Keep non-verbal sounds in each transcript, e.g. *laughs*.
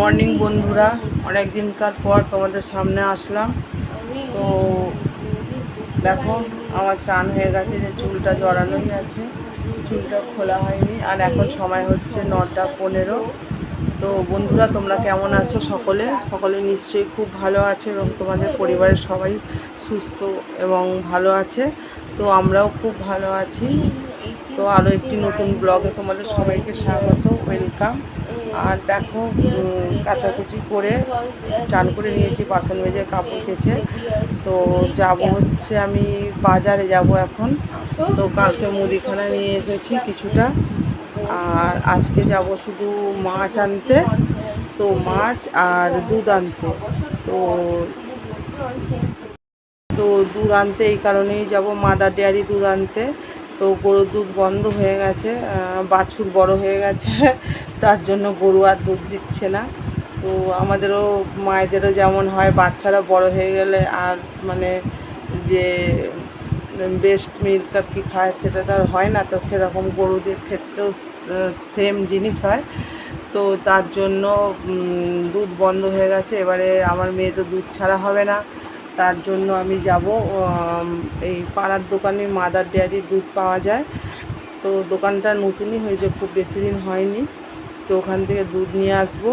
Morning বন্ধুরা অনেক দিনকার পর তোমাদের সামনে আসলাম। তো দেখো, আমার চান হয়ে গেছে যে চুলটা জড়ানোই আছে, চুলটা খোলা হয়নি, আর এখন সময় হচ্ছে নটা পনেরো। তো বন্ধুরা, তোমরা কেমন আছো সকলে? সকলে নিশ্চয়ই খুব ভালো আছে এবং তোমাদের পরিবারের সবাই সুস্থ এবং ভালো আছে। তো আমরাও খুব ভালো আছি। তো আরও একটি নতুন ব্লগে তোমাদের সবাইকে স্বাগত, ওয়েলকাম। আর দেখো কাচাকুচি করে চান করে নিয়েছি, বাসন মেজে, কাপড় কেচে। তো যাব হচ্ছে আমি বাজারে যাব এখন। তো কালকে মুদিখানা নিয়ে এসেছি কিছুটা। আর আজকে যাব শুধু মাছ আনতে, তো মাছ আর দুধ আনতে। তো তো দুধ আনতে এই কারণেই যাব, মাদার ডেয়ারি দুধ আনতে। তো গরুর দুধ বন্ধ হয়ে গেছে বাছুর বড় হয়ে গেছে, *laughs* তার জন্য গরু আর দুধ দিচ্ছে না। তো আমাদেরও, মায়েদেরও যেমন হয়, বাচ্চারা বড় হয়ে গেলে আর মানে যে বেস্ট মিল্ক আর কি খায় সেটা তো আর হয় না, তো সেরকম গরুদের ক্ষেত্রেও সেম জিনিস হয়। তো তার জন্য দুধ বন্ধ হয়ে গেছে, এবারে আমার মেয়ে তো দুধ ছাড়া হবে না। তার জন্য আমি যাব এই পাড়ার দোকানে মাদার ডেয়ারির দুধ পাওয়া যায়। তো দোকানটা নতুনই হয়েছে, খুব বেশি দিন হয়নি। তো ওখান থেকে দুধ নিয়ে আসব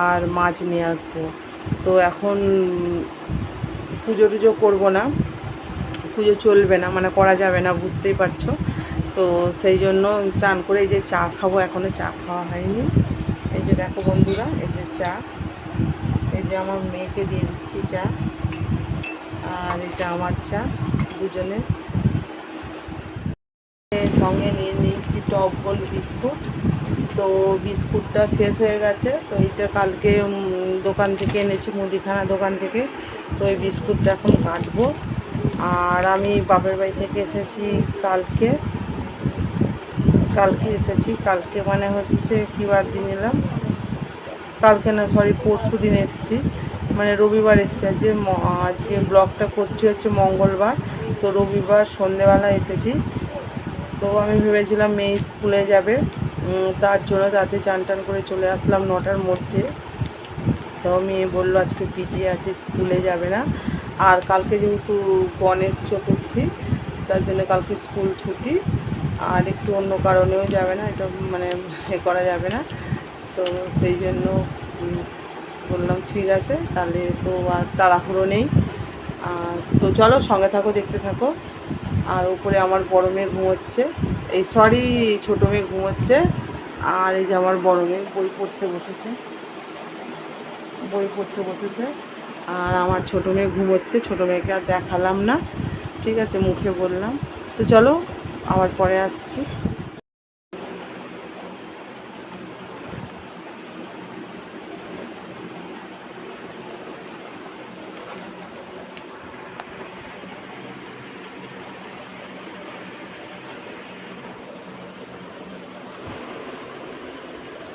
আর মাছ নিয়ে আসব। তো এখন পুজো টুজো করব না, পুজো চলবে না মানে করা যাবে না, বুঝতেই পারছ। তো সেই জন্য চান করে এই যে চা খাব এখনও চা খাওয়া হয়নি। এই যে দেখো বন্ধুরা, এই যে চা, এই যে আমার মেয়েকে দিয়ে দিচ্ছি চা। আর এটা আমার চা, দুজনে। সঙ্গে নিয়ে নিয়েছি টপ গোল বিস্কুট। তো বিস্কুটটা শেষ হয়ে গেছে। তো এটা কালকে দোকান থেকে এনেছি, মুদিখানা দোকান থেকে। তো এই বিস্কুটটা এখন কাটবো। আর আমি বাপের বাড়ি থেকে এসেছি কালকে। কালকে এসেছি। কালকে মানে হচ্ছে কী বার দিন এলাম? কালকে না সরি পরশু দিন এসেছি। মানে রবিবার এসেছি। আজকে আজকে ব্লগটা করছি হচ্ছে মঙ্গলবার। তো রবিবার সন্ধেবেলা এসেছি। তো আমি ভেবেছিলাম মেয়ে স্কুলে যাবে। তার জন্য তাতে চান টান করে চলে আসলাম নটার মধ্যে। তো মেয়ে বলল, আজকে পিটি আছে, স্কুলে যাবে না। আর কালকে যেহেতু গণেশ চতুর্থী, তার জন্য কালকে স্কুল ছুটি। আর একটু অন্য কারণেও যাবে না। এটা মানে এ করা যাবে না। তো সেই জন্য বললাম ঠিক আছে, তাহলে তো আর তাড়াহুড়ো নেই। আর তো চলো সঙ্গে থাকো, দেখতে থাকো। আর উপরে আমার বড় মেয়ে ঘুমোচ্ছে। এই সরি ছোটো মেয়ে ঘুমোচ্ছে। আর এই যে আমার বড় মেয়ে বই পড়তে বসেছে। বই পড়তে বসেছে। আর আমার ছোটো মেয়ে ঘুমোচ্ছে। ছোটো মেয়েকে আর দেখালাম না। ঠিক আছে, মুখে বললাম। তো চলো, আবার পরে আসছি।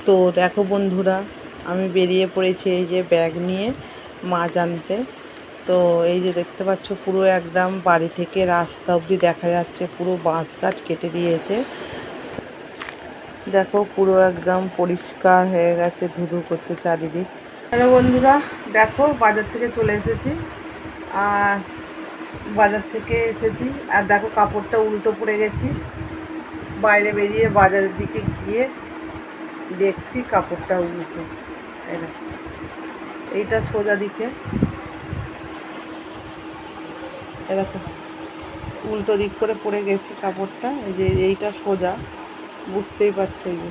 তো দেখো বন্ধুরা, আমি বেরিয়ে পড়েছি এই যে ব্যাগ নিয়ে মাছ আনতে। তো এই যে দেখতে পাচ্ছ, পুরো একদম বাড়ি থেকে রাস্তা অবধি দেখা যাচ্ছে, পুরো বাঁশ গাছ কেটে দিয়েছে। দেখো, পুরো একদম পরিষ্কার হয়ে গেছে, ধুধু করছে চারিদিক। হ্যালো বন্ধুরা, দেখো, বাজার থেকে চলে এসেছি। আর বাজার থেকে এসেছি। আর দেখো, কাপড়টা উল্টো পড়ে গেছি। বাইরে বেরিয়ে বাজারের দিকে গিয়ে দেখছি কাপড়টা উল্টো। এই দেখো। এইটা সোজা দিকে। দেখো উল্টো দিক করে পড়ে গেছি কাপড়টা। এই যে এইটা সোজা বুঝতেই পারছ যে।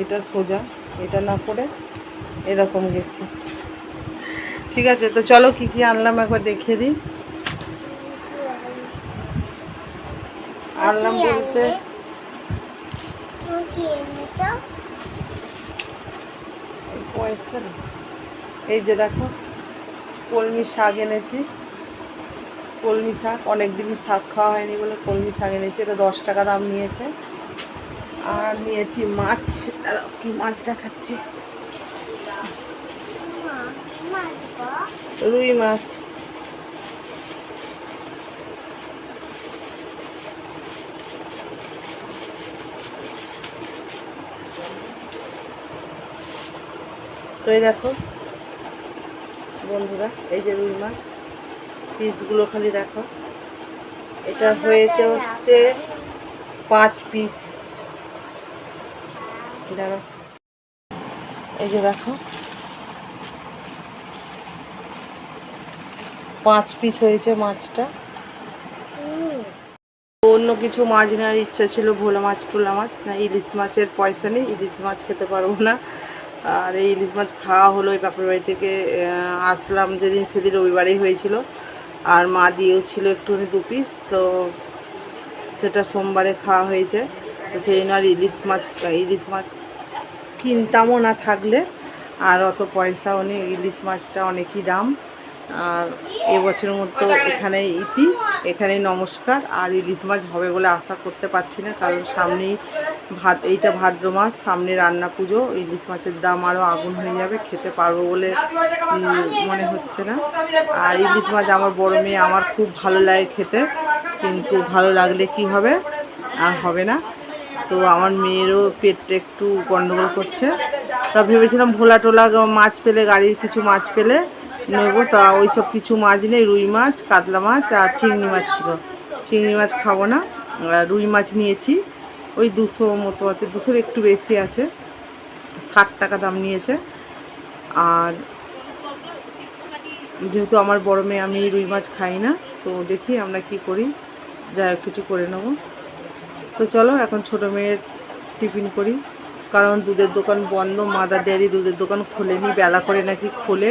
এটা সোজা এটা না পড়ে এরকম গেছি। ঠিক আছে তো চলো কি কি আনলাম একবার দেখিয়ে দিই। আনলাম বলতে না। এই যে দেখো, কলমি শাক এনেছি। কলমি শাক অনেক দিনই শাক খাওয়া হয়নি বলে কলমি শাক এনেছি। এটা দশ টাকা দাম নিয়েছে। আর নিয়েছি মাছ। কি মাছ দেখাচ্ছি? রুই মাছ। তো এই দেখো, বন্ধুরা, এই যে রুই মাছ, পিসগুলো খালি দেখো। এটা হয়েছে হচ্ছে পাঁচ পিস। এই যে দেখো, পাঁচ পিস হয়েছে মাছটা। অন্য কিছু মাছ নেওয়ার ইচ্ছা ছিল, ভোলা মাছ, টুলা মাছ, না ইলিশ মাছের পয়সা নেই, ইলিশ মাছ খেতে পারব না। আর এই ইলিশ মাছ খাওয়া হলো এই বাপের বাড়ি থেকে আসলাম যেদিন সেদিন রবিবারেই হয়েছিল। আর মা দিয়েও ছিল একটুখানি দু পিস তো সেটা সোমবারে খাওয়া হয়েছে। তো সেই জন্য আর ইলিশ মাছ ইলিশ মাছ কিনতামও না থাকলে, আর অত পয়সাও নেই, ইলিশ মাছটা অনেকই দাম। আর এবছরের মতো এখানে ইতি, এখানেই নমস্কার। আর ইলিশ মাছ হবে বলে আশা করতে পারছি না, কারণ সামনেই ভাত এইটা ভাদ্র মাস, সামনে রান্না পুজো ইলিশ মাছের দাম আরও আগুন হয়ে যাবে, খেতে পারব বলে মনে হচ্ছে না। আর ইলিশ মাছ আমার বড় মেয়ে, আমার খুব ভালো লাগে খেতে, কিন্তু ভালো লাগলে কি হবে? আর হবে না। তো আমার মেয়েরও পেটটা একটু গণ্ডগোল করছে। তা ভেবেছিলাম ভোলা টোলা মাছ পেলে, গাড়ির কিছু মাছ পেলে নেব। তা ওই সব কিছু মাছ নেই, রুই মাছ, কাতলা মাছ আর চিংড়ি মাছ ছিল। চিংড়ি মাছ খাব না রুই মাছ নিয়েছি। ওই দুশো মতো আছে, দুশোর একটু বেশি আছে। ষাট টাকা দাম নিয়েছে। আর যেহেতু আমার বড় মেয়ে, আমি রুই মাছ খাই না, তো দেখি আমরা কি করি। যাই কিছু করে নেব। তো চলো, এখন ছোট মেয়ের টিফিন করি। কারণ দুধের দোকান বন্ধ, মাদার ডেয়ারি দুধের দোকান খোলেনি, বেলা করে নাকি খোলে।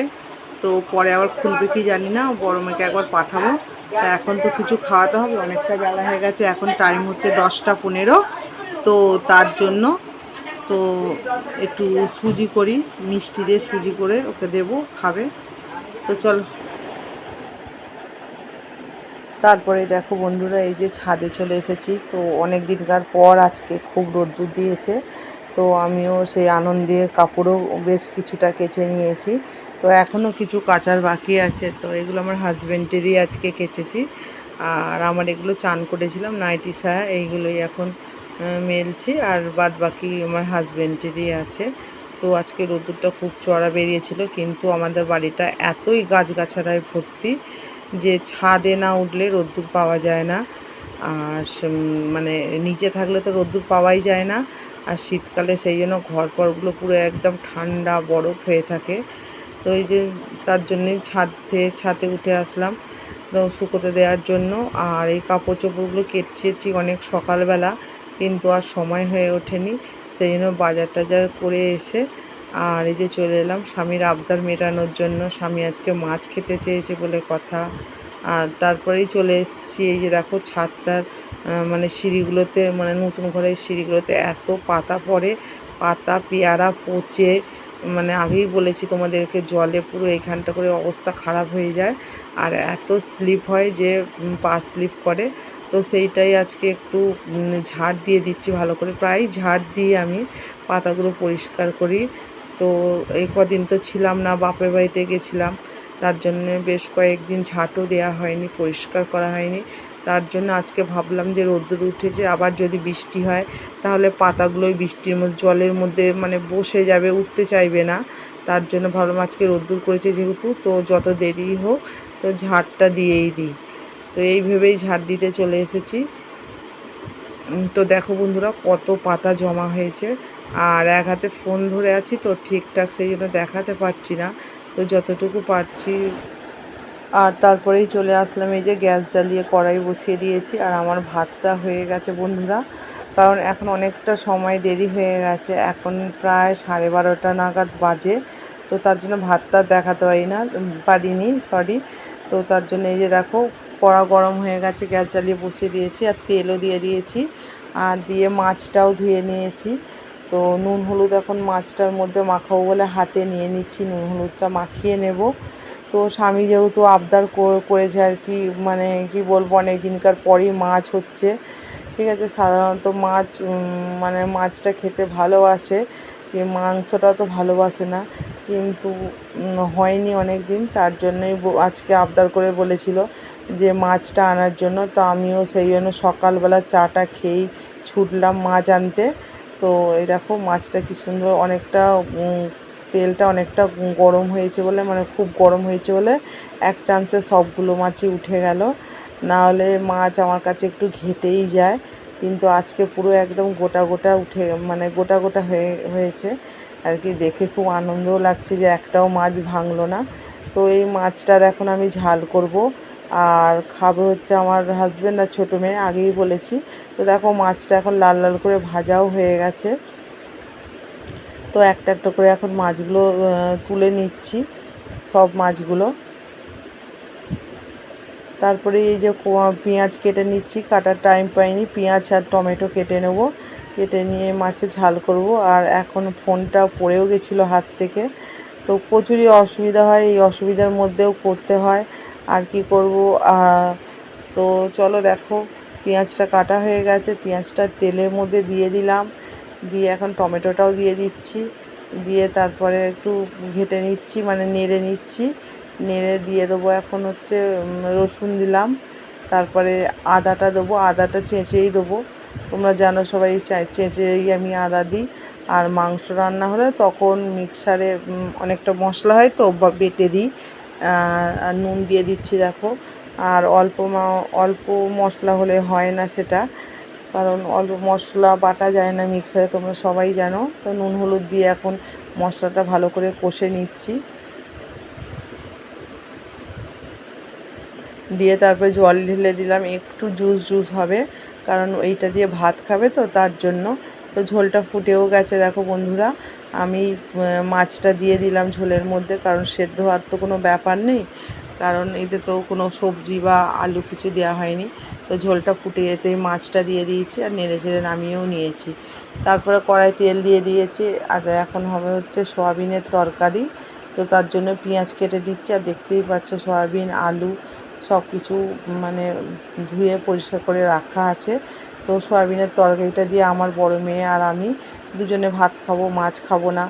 তো পরে আবার খুলবে কি জানি না বড় মেয়েকে একবার পাঠাবো। তা এখন তো কিছু খাওয়াতে হবে, অনেকটা বেলা হয়ে গেছে, এখন টাইম হচ্ছে দশটা পনেরো। তো তার জন্য তো একটু সুজি করি, মিষ্টি দিয়ে সুজি করে ওকে দেবো, খাবে। তো চলো। তারপরে দেখো বন্ধুরা, এই যে ছাদে চলে এসেছি। তো অনেক দিনকার পর আজকে খুব রোদ্দুর দিয়েছে। তো আমিও সেই আনন্দে কাপড়ও বেশ কিছুটা কেচে নিয়েছি। তো এখনও কিছু কাচার বাকি আছে, তো এগুলো আমার হাজব্যান্ডেরই আজকে কেচেছি। আর আমার এগুলো চান করেছিলাম, নাইটি সায়া, এইগুলোই এখন মেলছি। আর বাদ বাকি আমার হাজব্যান্ডেরই আছে। তো আজকে রোদ্দুরটা খুব চড়া বেরিয়েছিল, কিন্তু আমাদের বাড়িটা এতই গাছগাছাড়ায় ভর্তি যে ছাদে না উঠলে রোদ্দুর পাওয়া যায় না। আর মানে নিচে থাকলে তো রোদ্দুর পাওয়াই যায় না। আর শীতকালে সেই জন্য ঘর পরগুলো পুরো একদম ঠান্ডা, বরফ হয়ে থাকে। তো এই যে তার জন্যই ছাদে ছাদে উঠে আসলাম শুকোতে দেওয়ার জন্য। আর এই কাপড় চোপড়গুলো কেচেছি অনেক সকালবেলা, কিন্তু আর সময় হয়ে ওঠেনি। সেই জন্য বাজার টাজার করে এসে আর এই যে চলে এলাম স্বামীর আবদার মেটানোর জন্য। স্বামী আজকে মাছ খেতে চেয়েছে বলে কথা। আর তারপরেই চলে এসেছি এই যে দেখো ছাদটার মানে সিঁড়িগুলোতে মানে নতুন ঘরের সিঁড়িগুলোতে এত পাতা পড়ে, পাতা, পেয়ারা পচে মানে আগেই বলেছি তোমাদেরকে জলে পুরো এখানটা করে অবস্থা খারাপ হয়ে যায়। আর এত স্লিপ হয় যে পা স্লিপ করে। তো সেইটাই আজকে একটু ঝাড় দিয়ে দিচ্ছি ভালো করে। প্রায় ঝাড় দিয়ে আমি পাতাগুলো পরিষ্কার করি। তো এই কদিন তো ছিলাম না, বাপের বাড়িতে গেছিলাম। তার জন্য বেশ কয়েকদিন ঝাঁটও দেওয়া হয়নি, পরিষ্কার করা হয়নি। তার জন্য আজকে ভাবলাম যে রোদ্দুর উঠেছে, আবার যদি বৃষ্টি হয়, তাহলে পাতাগুলো ওই বৃষ্টির মধ্যে, জলের মধ্যে মানে বসে যাবে, উঠতে চাইবে না। তার জন্য ভাবলাম আজকে রোদ্দুর করেছে যেহেতু, তো যত দেরি হোক, তো ঝাড়টা দিয়েই দিই। তো এই ভেবেই ঝাড় দিতে চলে এসেছি। তো দেখো বন্ধুরা, কত পাতা জমা হয়েছে। আর এক হাতে ফোন ধরে আছি, তো ঠিকঠাক সেই জন্য দেখাতে পারছি না। তো যতটুকু পারছি আর তারপরেই চলে আসলাম এই যে গ্যাস জ্বালিয়ে কড়াই বসিয়ে দিয়েছি। আর আমার ভাতটা হয়ে গেছে বন্ধুরা। কারণ এখন অনেকটা সময় দেরি হয়ে গেছে। এখন প্রায় সাড়ে বারোটা নাগাদ বাজে। তো তার জন্য ভাতটা দেখাতে পারি না পারিনি সরি তো তার জন্য এই যে দেখো, কড়া গরম হয়ে গেছে, গ্যাস জ্বালিয়ে বসিয়ে দিয়েছি আর তেলও দিয়ে দিয়েছি। আর দিয়ে মাছটাও ধুয়ে নিয়েছি। তো নুন হলুদ এখন মাছটার মধ্যে মাখাবো বলে হাতে নিয়ে নিচ্ছি। নুন হলুদটা মাখিয়ে নেব। তো স্বামী যেহেতু আবদার কর- করেছে আর কি মানে কি বলব, অনেক দিনকার পরই মাছ হচ্ছে, ঠিক আছে? সাধারণত মাছ মানে মাছটা খেতে ভালোবাসে মাংসটা তো ভালোবাসে না, কিন্তু হয়নি অনেক দিন, তার জন্যই আজকে আবদার করে বলেছিল যে মাছটা আনার জন্য, তো আমিও সেই জন্য সকালবেলা চাটা খেয়েই ছুটলাম মাছ আনতে, তো এই দেখো মাছটা কি সুন্দর, অনেকটা তেলটা অনেকটা গরম হয়েছে বলে মানে খুব গরম হয়েছে বলে এক চান্সে সবগুলো মাছই উঠে গেল। না হলে মাছ আমার কাছে একটু ঘেটেই যায়, কিন্তু আজকে পুরো একদম গোটা গোটা উঠে মানে গোটা গোটা হয়ে, হয়েছে। আর কি দেখে খুব আনন্দও লাগছে যে একটাও মাছ ভাঙলো না। তো এই মাছটার এখন আমি ঝাল করব। আর খাবে হচ্ছে আমার হাজব্যান্ড আর ছোটো মেয়ে, আগেই বলেছি। তো দেখো মাছটা এখন লাল লাল করে ভাজাও হয়ে গেছে। তো একটা একটা করে এখন মাছগুলো তুলে নিচ্ছি, সব মাছগুলো। তারপরে এই যে পেঁয়াজ কেটে নিচ্ছি, কাটার টাইম পাইনি, পেঁয়াজ আর টমেটো কেটে নেব। কেটে নিয়ে মাছে ঝাল করব, আর এখন ফোনটা পড়েও গেছিল হাত থেকে। তো প্রচুরই অসুবিধা হয়, এই অসুবিধার মধ্যেও করতে হয়। আর কি করব? তো চলো দেখো, পেঁয়াজটা কাটা হয়ে গেছে, পেঁয়াজটা তেলের মধ্যে দিয়ে দিলাম। দিয়ে এখন টমেটোটাও দিয়ে দিচ্ছি। দিয়ে তারপরে একটু ঘেটে নিচ্ছি মানে নেড়ে নিচ্ছি। নেড়ে দিয়ে দেবো এখন হচ্ছে রসুন দিলাম। তারপরে আদাটা দেবো, আদাটা চেঁচেই দেবো। তোমরা জানো সবাই চেঁচেই আমি আদা দিই। আর মাংস রান্না হলে তখন মিক্সারে অনেকটা মশলা হয় তো বেটে দিই। আর নুন দিয়ে দিচ্ছি দেখো। আর অল্প অল্প মশলা হলে হয় না সেটা। কারণ অল্প মশলা বাটা যায় না মিক্সারে, তোমরা সবাই জানো। তো নুন, হলুদ দিয়ে এখন মশলাটা ভালো করে কষে নিচ্ছি। দিয়ে তারপরে জল ঢেলে দিলাম, একটু জুস জুস হবে, কারণ এইটা দিয়ে ভাত খাবে তো, তার জন্য। তো ঝোলটা ফুটেও গেছে, দেখো বন্ধুরা। আমি মাছটা দিয়ে দিলাম ঝোলের মধ্যে, কারণ সেদ্ধ আর তো কোনো ব্যাপার নেই। কারণ এতে তো কোনো সবজি বা আলু কিছু দেওয়া হয়নি। তো ঝোলটা ফুটে যেতে মাছটা দিয়ে দিয়েছি আর নেড়ে চেড়ে নামিয়েও নিয়েছি। তারপরে কড়াই তেল দিয়ে দিয়েছি। আর এখন হবে হচ্ছে সয়াবিনের তরকারি। তো তার জন্য পেঁয়াজ কেটে দিচ্ছি আর দেখতেই পাচ্ছ সয়াবিন, আলু সব কিছু মানে ধুয়ে পরিষ্কার করে রাখা আছে। তো সয়াবিনের তরকারিটা দিয়ে আমার বড় মেয়ে আর আমি দুজনে ভাত খাব, মাছ খাব না।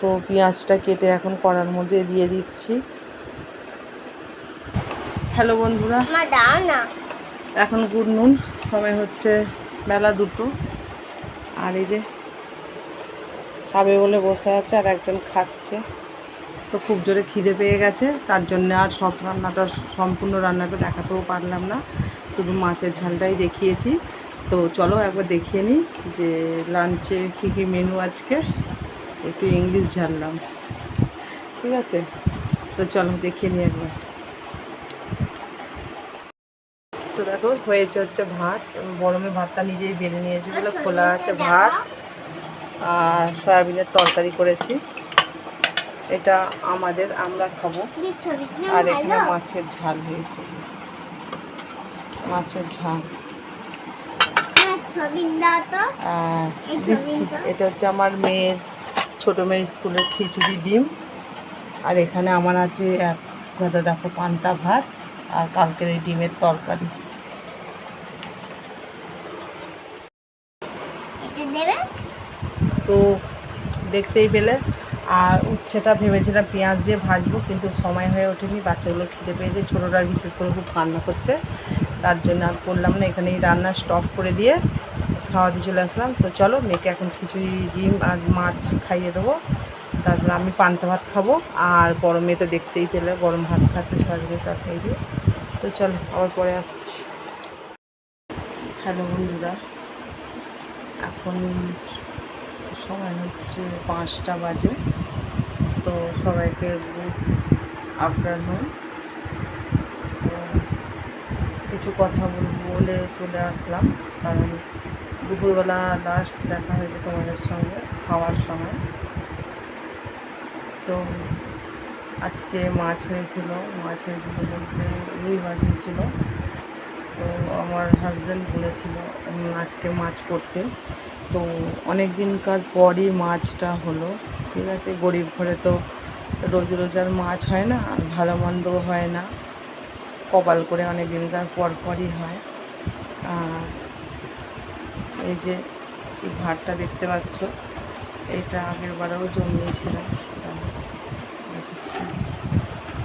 তো পেঁয়াজটা কেটে এখন কড়ার মধ্যে দিয়ে দিচ্ছি। হ্যালো বন্ধুরা। এখন গুড নুন সময় হচ্ছে বেলা দুটো। আর এই যে খাবে বলে বসে আছে আর একজন খাচ্ছে। তো খুব জোরে খিদে পেয়ে গেছে তার জন্য আর সব রান্নাটা সম্পূর্ণ রান্নাটা দেখাতেও পারলাম না। শুধু মাছের ঝালটাই দেখিয়েছি। তো চলো একবার দেখিয়ে নিই যে লাঞ্চে কী কী মেনু আজকে। একটু ইংলিশ ঝাললাম। ঠিক আছে? তো চলো দেখিয়ে নিই একবার তো দেখো, হয়েছে হচ্ছে ভাত। গরমে ভাতটা নিজেই বেড়ে নিয়েছি বলে খোলা আছে ভাত। আর সয়াবিনের তরকারি করেছি। এটা আমাদের, আমরা খাব। আর এখানে মাছের ঝাল হয়েছে। মাছের ঝাল। এটা হচ্ছে আমার মেয়ের, ছোটো মেয়ের স্কুলের খিচুড়ি ডিম। আর এখানে আমার আছে এক দেখো পান্তা ভাত। আর কালকের এই ডিমের তরকারি এটা দেবে তো দেখতেই পেলে। আর উচ্ছেটা ভেবেছিলাম পেঁয়াজ দিয়ে ভাজবো, কিন্তু সময় হয়ে ওঠেনি। বাচ্চাগুলো খিদে পেয়েছে ছোটোটা বিশেষ করে খুব কান্না করছে। তার জন্য আর করলাম না, এখানেই রান্না স্টপ করে দিয়ে খাওয়াতে চলে আসলাম। তো চলো, মেয়েকে এখন খিচুড়ি, ডিম আর মাছ খাইয়ে দেবো। তারপর আমি পান্তা ভাত খাব। আর মেয়ে তো দেখতেই পেলে, গরম ভাত খাচ্ছে সরকারি তরকারি দিয়ে তো চলো, আবার পরে আসছি। হ্যালো বন্ধুরা, এখন সময় হচ্ছে পাঁচটা বাজে। তো সবাইকে গুড আফটারনুন কিছু কথা বলে চলে আসলাম। কারণ দুপুরবেলা লাস্ট দেখা হয়েছে তোমাদের সঙ্গে খাওয়ার সময়। তো আজকে মাছ হয়েছিল। মাছ হয়েছিল বলতে রুই মাছ হয়েছিল। তো আমার হাজব্যান্ড বলেছিল আজকে মাছ করতে। তো অনেক দিনকার পরই মাছটা হলো, ঠিক আছে? গরিব ঘরে তো রোজ রোজ আর মাছ হয় না, আর ভালো মন্দও হয় না। কপাল করে অনেক দিনকার পর পরই হয়। আর এই যে, এই ভাতটা দেখতে পাচ্ছ, এটা আগের বারেও জমিয়েছিলাম সেটা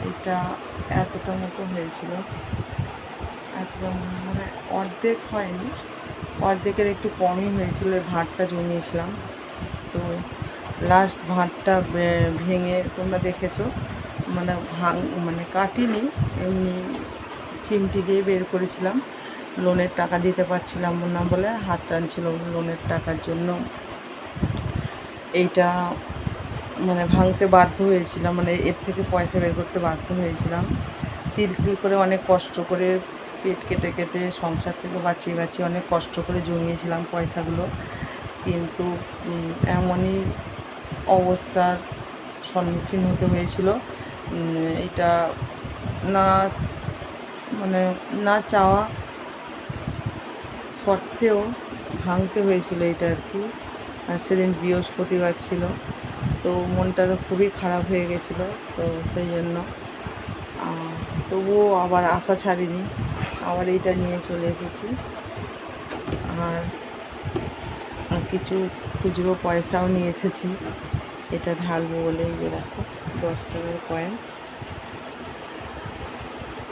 এটা এতটা মতো হয়েছিল। একদম মানে অর্ধেক হয়নি। অর্ধেকের একটু কমই হয়েছিল ভাতটা জমিয়েছিলাম। তো লাস্ট ভাঁড়টা ভেঙে তোমরা দেখেছ। মানে ভাঙ মানে কাটিনি, এমনি চিমটি দিয়ে বের করেছিলাম। লোনের টাকা দিতে পারছিলাম না বলে হাত টানছিল লোনের টাকার জন্য। এইটা মানে ভাঙতে বাধ্য হয়েছিলাম মানে এর থেকে পয়সা বের করতে বাধ্য হয়েছিলাম। তিল তিল করে অনেক কষ্ট করে পেট কেটে কেটে সংসার থেকে বাঁচিয়ে বাঁচিয়ে অনেক কষ্ট করে জমিয়েছিলাম পয়সাগুলো। কিন্তু এমনই অবস্থার সম্মুখীন হতে হয়েছিল। এটা না মানে না চাওয়া সত্ত্বেও ভাঙতে হয়েছিল এটা আর কি। সেদিন বৃহস্পতিবার ছিল। তো মনটা তো খুবই খারাপ হয়ে গেছিল। তো সেই জন্য তবুও আবার আশা ছাড়িনি। আবার এটা নিয়ে চলে এসেছি। আর কিছু খুচরো পয়সাও নিয়ে এসেছি। এটা ঢালবো বলে এই দেখো, দশ টাকার কয়েন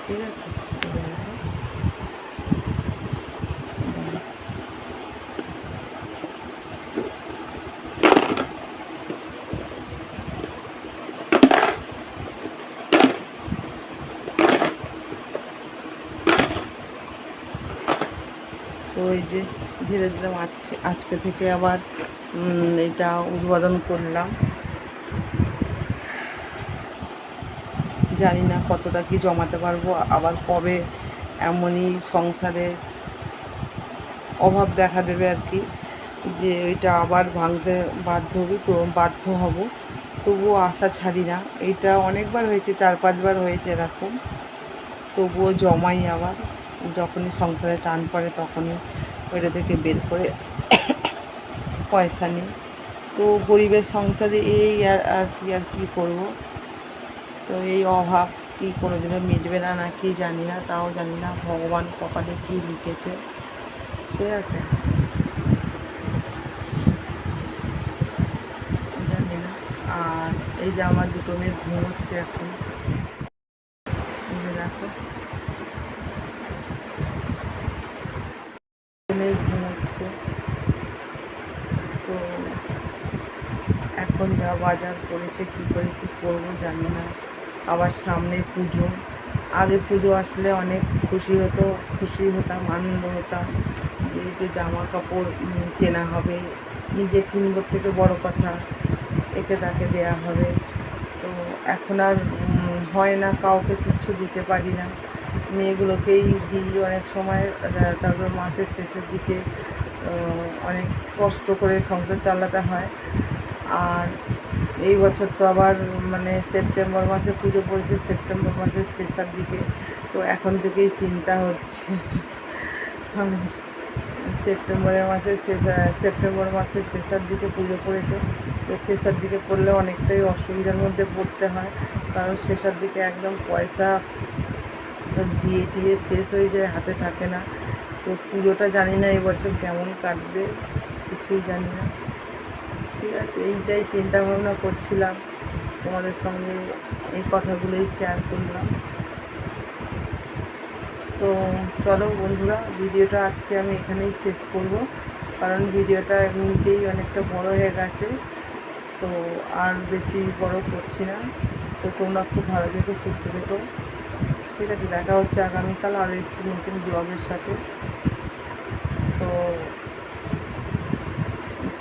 ঠিক আছে এই যে দেখো। তো এই যে ধীরে ধীরে আজকে আজকে থেকে আবার এটা উদ্বোধন করলাম। জানি না কতটা কি জমাতে পারব, আবার কবে এমনই সংসারে অভাব দেখা দেবে আর কি, যে ওইটা আবার ভাঙতে বাধ্য হবি, তো বাধ্য হব। তবুও আশা ছাড়ি না এইটা অনেকবার হয়েছে, চার পাঁচবার হয়েছে এরকম। তবুও জমাই আবার। যখনই সংসারে টান পড়ে তখনই ওইটা থেকে বের করে পয়সা নিই। তো গরিবের সংসারে এই আর আর কি আর কি করব? তো এই অভাব কি কোনোদিনও মিটবে না নাকি জানি না, তাও জানি না ভগবান কপালে কি লিখেছে। ঠিক আছে? জানি না আর এই যে আমার দুটো মেয়ে ঘুমোচ্ছে এখন। দেখো মেয়ে ঘুমোচ্ছে তো এখন যা বাজার করেছে, কী করে কী করব জানি না। আবার সামনে পুজো। আগে পুজো আসলে অনেক খুশি হতো, খুশি হতাম, আনন্দ হতাম। যে জামা কাপড় কেনা হবে, নিজে কিনবো থেকে বড় কথা, একে তাকে দেয়া হবে। তো এখন আর হয় না, কাউকে কিচ্ছু দিতে পারি না। মেয়েগুলোকেই দিই অনেক সময় তারপর মাসের শেষের দিকে অনেক কষ্ট করে সংসার চালাতে হয়। আর এই বছর তো আবার মানে সেপ্টেম্বর মাসে পুজো পড়েছে, সেপ্টেম্বর মাসের শেষের দিকে। তো এখন থেকেই চিন্তা হচ্ছে। সেপ্টেম্বরের মাসের শেষ, সেপ্টেম্বর মাসের শেষের দিকে পুজো পড়েছে। তো শেষের দিকে পড়লে অনেকটাই অসুবিধার মধ্যে পড়তে হয়। কারণ শেষের দিকে একদম পয়সা দিয়ে টিয়ে শেষ হয়ে যায়, হাতে থাকে না। তো পুজোটা জানি না এবছর কেমন কাটবে, কিছুই জানি না। ঠিক আছে, এইটাই চিন্তা ভাবনা করছিলাম। তোমাদের সঙ্গে এই কথাগুলোই শেয়ার করলাম। তো চলো বন্ধুরা, ভিডিওটা আজকে আমি এখানেই শেষ করব। কারণ ভিডিওটা এমনিতেই অনেকটা বড় হয়ে গেছে। তো আর বেশি বড় করছি না। তো তোমরা খুব ভালো থেকো, সুস্থ থেকো। ঠিক আছে, দেখা হচ্ছে আগামীকাল আরও একটি নতুন ব্লগের সাথে। তো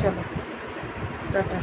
চলো। টাটা